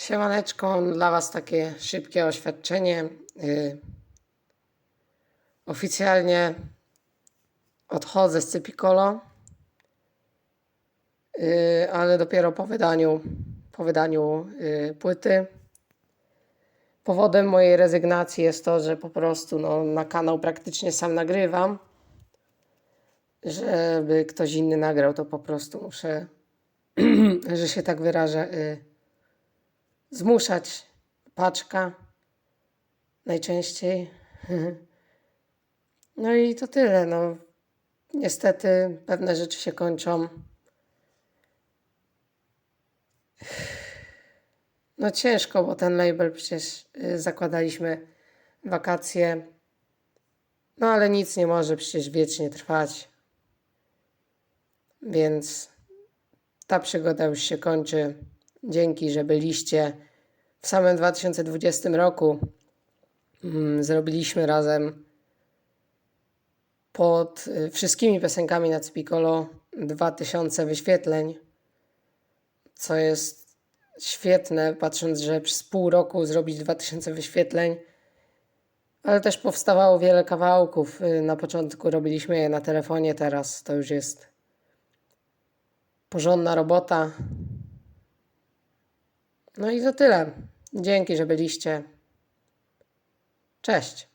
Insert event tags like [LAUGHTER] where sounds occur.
Siemaneczko, dla Was takie szybkie oświadczenie. Y, Oficjalnie odchodzę z Cypicolo, y, ale dopiero po wydaniu, po wydaniu y, płyty. Powodem mojej rezygnacji jest to, że po prostu no, na kanał praktycznie sam nagrywam. Żeby ktoś inny nagrał, to po prostu muszę, [CLEARS THROAT] że się tak wyrażę, zmuszać paczka najczęściej. [LAUGHS] No i to tyle. No. Niestety pewne rzeczy się kończą. No ciężko, bo ten label przecież y, zakładaliśmy wakacje. No ale nic nie może przecież wiecznie trwać. Więc ta przygoda już się kończy. Dzięki, że byliście. W samym 2020 roku mm, zrobiliśmy razem pod y, wszystkimi piosenkami na Cipicolo 2000 wyświetleń, co jest świetne, patrząc, że przez pół roku zrobić 2000 wyświetleń, ale też powstawało wiele kawałków. Y, Na początku robiliśmy je na telefonie, teraz to już jest porządna robota. No i to tyle. Dzięki, że byliście. Cześć.